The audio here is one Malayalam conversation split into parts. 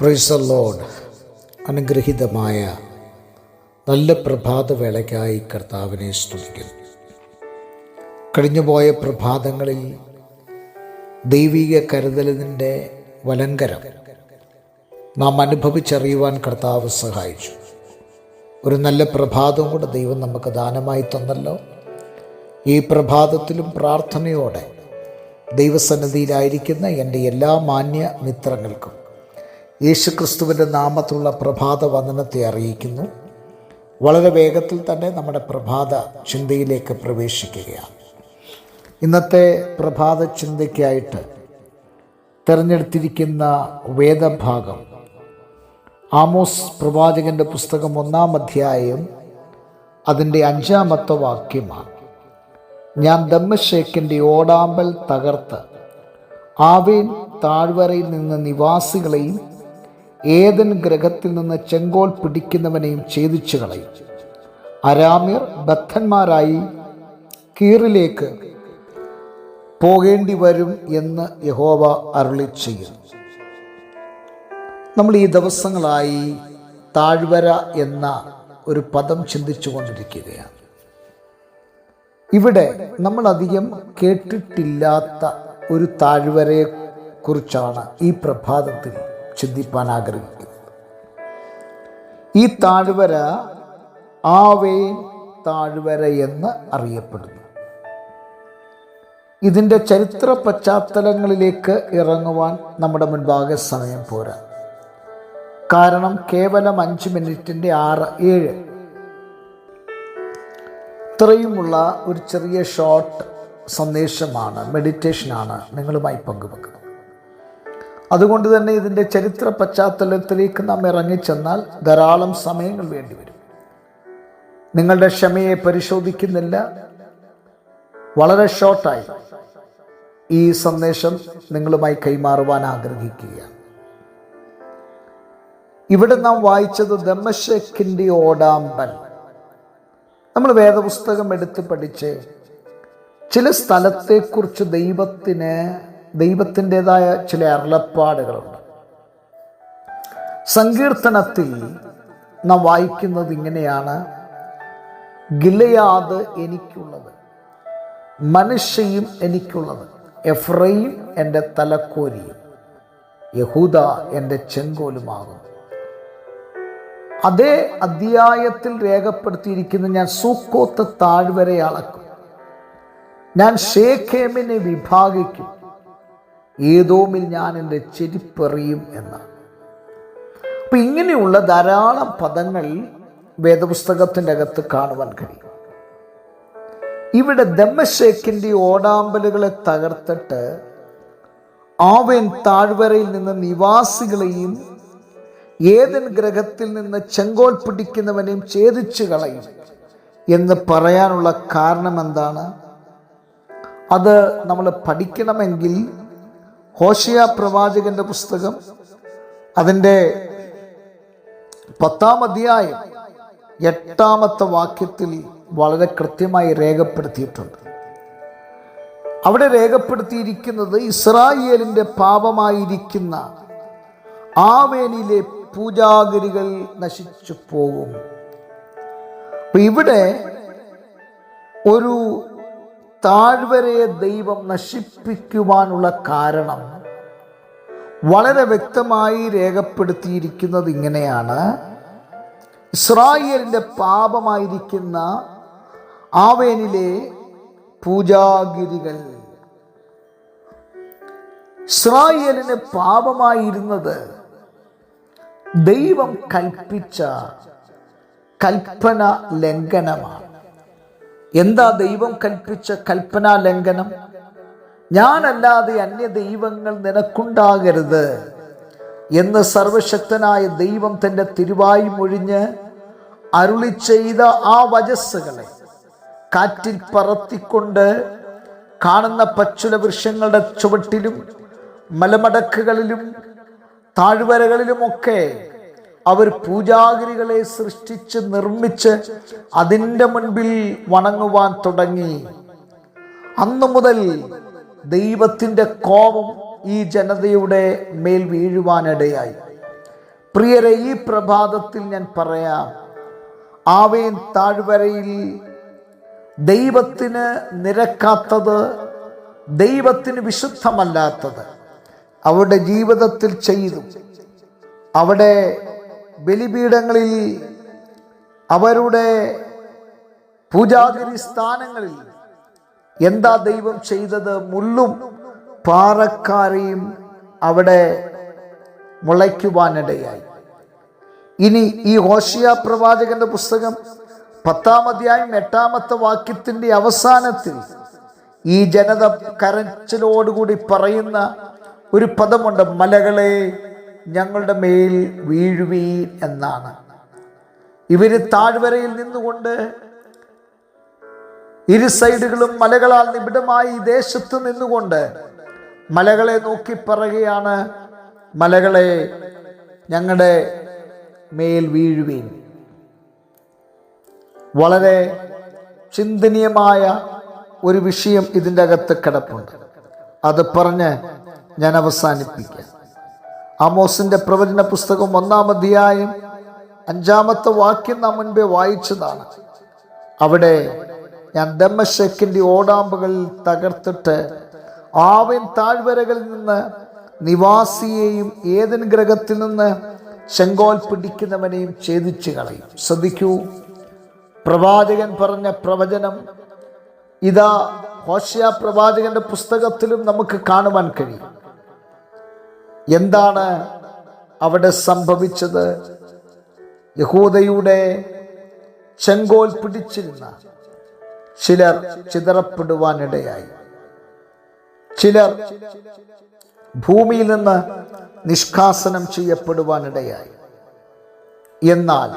പ്രൈസ് ലോഡ് അനുഗ്രഹീതമായ നല്ല പ്രഭാതവേളയ്ക്കായി കർത്താവിനെ സ്തുതിക്കുന്നു. കഴിഞ്ഞുപോയ പ്രഭാതങ്ങളിൽ ദൈവിക കരുതലിന്റെ വലങ്കരം നാം അനുഭവിച്ചറിയുവാൻ കർത്താവ് സഹായിച്ചു. ഒരു നല്ല പ്രഭാതവും കൂടെ ദൈവം നമുക്ക് ദാനമായി തന്നല്ലോ. ഈ പ്രഭാതത്തിലും പ്രാർത്ഥനയോടെ ദൈവസന്നിധിയിലായിരിക്കുന്ന എന്റെ എല്ലാ മാന്യ മിത്രങ്ങൾക്കും യേശുക്രിസ്തുവിന്റെ നാമത്തിലുള്ള പ്രഭാത വന്ദനത്തെ അറിയിക്കുന്നു. വളരെ വേഗത്തിൽ തന്നെ നമ്മുടെ പ്രഭാത ചിന്തയിലേക്ക് പ്രവേശിക്കുകയാണ്. ഇന്നത്തെ പ്രഭാത ചിന്തയ്ക്കായിട്ട് തിരഞ്ഞെടുത്തിരിക്കുന്ന വേദഭാഗം ആമോസ് പ്രവാചകന്റെ പുസ്തകം ഒന്നാം അധ്യായം അതിന്റെ അഞ്ചാമത്തെ വാക്യമാണ്. ഞാൻ ദമ്മശേഖിന്റെ ഓടാമ്പൽ തകർത്ത് ആവേൻ താഴ്വരയിൽ നിന്ന് നിവാസികളെയും ഏതൻ ഗ്രഹത്തിൽ നിന്ന് ചെങ്കോൽ പിടിക്കുന്നവനെയും ഛേദിച്ചു കളയും. അരാമ്യർ ബദ്ധന്മാരായി കീറിലേക്ക് പോകേണ്ടി വരും എന്ന് യഹോവ അരുളി ചെയ്യുന്നു. നമ്മൾ ഈ ദിവസങ്ങളായി താഴ്വര എന്ന ഒരു പദം ചിന്തിച്ചു കൊണ്ടിരിക്കുകയാണ്. ഇവിടെ നമ്മൾ അധികം കേട്ടിട്ടില്ലാത്ത ഒരു താഴ്വരയെ കുറിച്ചാണ് ഈ പ്രഭാതത്തിൽ ചിന്തിപ്പാൻ ആഗ്രഹിക്കും ഈ താഴ്വര ആവേൻ താഴ്വര എന്ന് അറിയപ്പെടുന്നു. ഇതിന്റെ ചരിത്ര പശ്ചാത്തലങ്ങളിലേക്ക് ഇറങ്ങുവാൻ നമ്മുടെ മുൻപാകെ സമയം പോരാ. കാരണം കേവലം അഞ്ച് മിനിറ്റിന്റെ ആറ് ഏഴ്. ഇത്രയുമുള്ള ഒരു ചെറിയ ഷോർട്ട് സന്ദേശമാണ് മെഡിറ്റേഷനാണ് നിങ്ങളുമായി പങ്കുവെക്കുന്നത്. അതുകൊണ്ട് തന്നെ ഇതിന്റെ ചരിത്ര പശ്ചാത്തലത്തിലേക്ക് നാം ഇറങ്ങിച്ചെന്നാൽ ധാരാളം സമയങ്ങൾ വേണ്ടിവരും. നിങ്ങളുടെ ക്ഷമയെ പരിശോധിക്കുന്നില്ല. വളരെ ഷോർട്ടായി ഈ സന്ദേശം നിങ്ങളുമായി കൈമാറുവാൻ ആഗ്രഹിക്കുകയാണ്. ഇവിടെ നാം വായിച്ചത് ദമശക്കിന്റെ ഓടാമ്പൻ നമ്മൾ വേദപുസ്തകം എടുത്ത് പഠിച്ച് ചില സ്ഥലത്തെക്കുറിച്ച് ദൈവത്തിന് ദൈവത്തിന്റെതായ ചില അരുളപ്പാടുകളുണ്ട്. സങ്കീർത്തനത്തിൽ നാം വായിക്കുന്നത് ഇങ്ങനെയാണ്. ഗിലയാദ് എനിക്കുള്ളത് മനുഷ്യയും എനിക്കുള്ളത് എഫ്രയും എന്റെ തലക്കോരിയും യഹൂദ എന്റെ ചെങ്കോലുമാകുന്നു. അതേ അധ്യായത്തിൽ രേഖപ്പെടുത്തിയിരിക്കുന്ന ഞാൻ സൂക്കോത്ത് താഴ്വരെ അളക്കും. ഞാൻ ഷേഖേമിനെ വിഭാഗിക്കും. ഏതോമിൽ ഞാൻ എന്റെ ചെരിപ്പെറിയും എന്ന് അപ്പം ഇങ്ങനെയുള്ള ധാരാളം പദങ്ങൾ വേദപുസ്തകത്തിന്റെ അകത്ത് കാണുവാൻ കഴിയും. ഇവിടെ ദമ്മശേഖിന്റെ ഓടാമ്പലുകളെ തകർത്തിട്ട് ആവൻ താഴ്വരയിൽ നിന്ന് നിവാസികളെയും ഏതൻ ഗ്രഹത്തിൽ നിന്ന് ചെങ്കോൽ പിടിക്കുന്നവനെയും ഛേദിച്ചു കളയും എന്ന് പറയാനുള്ള കാരണം എന്താണ് അത് നമ്മൾ പഠിക്കണമെങ്കിൽ ഹോഷിയ പ്രവാചകന്റെ പുസ്തകം അതിന്റെ പത്താം അധ്യായം എട്ടാമത്തെ വാക്യത്തിൽ വളരെ കൃത്യമായി രേഖപ്പെടുത്തിയിട്ടുണ്ട്. അവിടെ രേഖപ്പെടുത്തിയിരിക്കുന്നത് ഇസ്രായേലിന്റെ പാപമായിരിക്കുന്ന ആവേനിലെ പൂജാഗിരികൾ നശിച്ചു പോകും. ഇവിടെ ഒരു താഴ്വരയെ ദൈവം നശിപ്പിക്കുവാനുള്ള കാരണം വളരെ വ്യക്തമായി രേഖപ്പെടുത്തിയിരിക്കുന്നത് ഇങ്ങനെയാണ്. ഇസ്രായേലിന്റെ പാപമായിരിക്കുന്ന ആവേനിലെ പൂജാഗിരികൾ. ഇസ്രായേലിന് പാപമായിരുന്നത് ദൈവം കൽപ്പിച്ച കൽപ്പന ലംഘനമാണ്. എന്താ ദൈവം കൽപ്പിച്ച കൽപ്പനാ ലംഘനം? ഞാനല്ലാതെ അന്യ ദൈവങ്ങൾ നിനക്കുണ്ടാകരുത് എന്ന് സർവശക്തനായ ദൈവം തന്റെ തിരുവായി മൊഴിഞ്ഞ് അരുളി ചെയ്ത ആ വജസ്സുകളെ കാറ്റിൽ പറത്തിക്കൊണ്ട് കാണുന്ന പച്ചുല വൃക്ഷങ്ങളുടെ ചുവട്ടിലും മലമടക്കുകളിലും താഴ്വരകളിലുമൊക്കെ അവർ പൂജാഗിരികളെ സൃഷ്ടിച്ച് നിർമ്മിച്ച് അതിന്റെ മുൻപിൽ വണങ്ങുവാൻ തുടങ്ങി. അന്നു മുതൽ ദൈവത്തിന്റെ കോപം ഈ ജനതയുടെ മേൽ വീഴുവാനിടയായി. പ്രിയരെ ഈ പ്രഭാതത്തിൽ ഞാൻ പറയാം ആവേൻ താഴ്വരയിൽ ദൈവത്തിന് നിരക്കാത്തത് ദൈവത്തിന് വിശുദ്ധമല്ലാത്തത്. അവരുടെ ജീവിതത്തിൽ ചെയ്തു. അവിടെ ബലിപീഠങ്ങളിൽ അവരുടെ പൂജാഗിരി സ്ഥാനങ്ങളിൽ എന്താ ദൈവം ചെയ്തത്? മുള്ളും പാറക്കാരെയും അവിടെ മുളയ്ക്കുവാനിടയായി. ഇനി ഈ ഹോഷിയ പ്രവാചകന്റെ പുസ്തകം പത്താം അധ്യായം എട്ടാമത്തെ വാക്യത്തിന്റെ അവസാനത്തിൽ ഈ ജനത കരച്ചിലോടുകൂടി പറയുന്ന ഒരു പദമുണ്ട് മലകളെ ഞങ്ങളുടെ മേൽ വീഴുവീൻ എന്നാണ്. ഇവർ താഴ്വരയിൽ നിന്നുകൊണ്ട് ഇരു സൈഡുകളും മലകളാൽ നിബിഡമായി ദേശത്ത് നിന്നുകൊണ്ട് മലകളെ നോക്കി പറയുകയാണ് മലകളെ ഞങ്ങളുടെ മേൽ വീഴുവീൻ. വളരെ ചിന്തനീയമായ ഒരു വിഷയം ഇതിന്റെ അകത്ത് കിടപ്പുണ്ട്. അത് പറഞ്ഞ് ഞാൻ അവസാനിപ്പിക്കാം. ആമോസിന്റെ പ്രവചന പുസ്തകം ഒന്നാം അധ്യായം അഞ്ചാമത്തെ വാക്യം നാം മുൻപേ വായിച്ചതാണ്. അവിടെ ഞാൻ ദമ്മശക്കിന്റെ ഓടാമ്പുകൾ തകർത്തിട്ട് ആവൻ താഴ്വരകളിൽ നിന്ന് നിവാസിയെയും ഏതൻ ഗ്രഹത്തിൽ നിന്ന് ചെങ്കോൽ പിടിക്കുന്നവനെയും ഛേദിച്ചു കളയും. ശ്രദ്ധിക്കൂ പ്രവാചകൻ പറഞ്ഞ പ്രവചനം ഇതാ ഹോഷ്യ പ്രവാചകന്റെ പുസ്തകത്തിലും നമുക്ക് കാണുവാൻ കഴിയും. എന്താണ് അവിടെ സംഭവിച്ചത്? യഹൂദയുടെ ചെങ്കോൽ പിടിച്ചിരുന്ന ചിലർ ചിതറപ്പെടുവാനിടയായി. ചിലർ ഭൂമിയിൽ നിന്ന് നിഷ്കാസനം ചെയ്യപ്പെടുവാനിടയായി. എന്നാൽ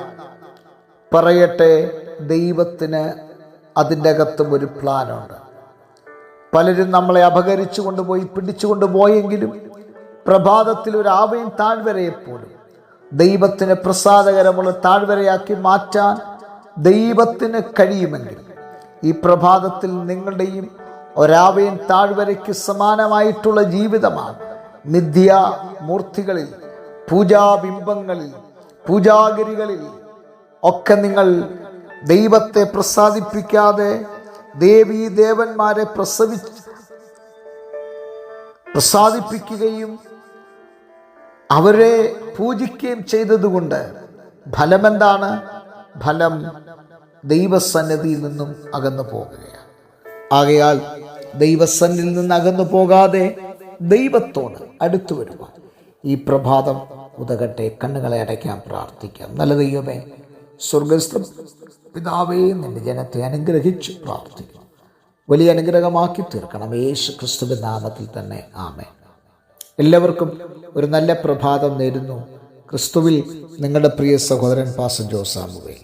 പറയട്ടെ ദൈവത്തിന് അതിന്റെ അകത്തും ഒരു പ്ലാനുണ്ട് പലരും നമ്മളെ അപകരിച്ചു കൊണ്ടുപോയി പിടിച്ചു കൊണ്ടുപോയെങ്കിലും പ്രഭാതത്തിൽ ഒരു ആവയും താഴ്വരയെപ്പോലും ദൈവത്തിന് പ്രസാദകരമുള്ള താഴ്വരയാക്കി മാറ്റാൻ ദൈവത്തിന് കഴിയുമെങ്കിൽ ഈ പ്രഭാതത്തിൽ നിങ്ങളുടെയും ഒരാവയും താഴ്വരയ്ക്ക് സമാനമായിട്ടുള്ള ജീവിതമാണ്. മിഥ്യാമൂർത്തികളിൽ പൂജാബിംബങ്ങളിൽ പൂജാഗിരികളിൽ ഒക്കെ നിങ്ങൾ ദൈവത്തെ പ്രസാദിപ്പിക്കാതെ ദേവീ ദേവന്മാരെ പ്രസവി പ്രസാദിപ്പിക്കുകയും അവരെ പൂജിക്കുകയും ചെയ്തതുകൊണ്ട് ഫലമെന്താണ്? ഫലം ദൈവസന്നിധിയിൽ നിന്നും അകന്നു പോകുകയാണ്. ആകയാൽ ദൈവസന്നിധിയിൽ നിന്ന് അകന്നു പോകാതെ ദൈവത്തോട് അടുത്തു വരുക. ഈ പ്രഭാതം ഉതകട്ടെ കണ്ണുകളെ അടയ്ക്കാൻ പ്രാർത്ഥിക്കാം. നല്ല ദൈവമേ സ്വർഗസ്ഥ പിതാവേ നിന്റെ ജനത്തെ അനുഗ്രഹിച്ച് പ്രാർത്ഥിക്കുന്നു. വലിയ അനുഗ്രഹമാക്കി തീർക്കണം. യേശു ക്രിസ്തുവിൻ നാമത്തിൽ തന്നെ. ആമേ എല്ലാവർക്കും ഒരു നല്ല പ്രഭാതം നേരുന്നു. ക്രിസ്തുവിൽ നിങ്ങളുടെ പ്രിയ സഹോദരൻ പാസ ജോസാമുവേ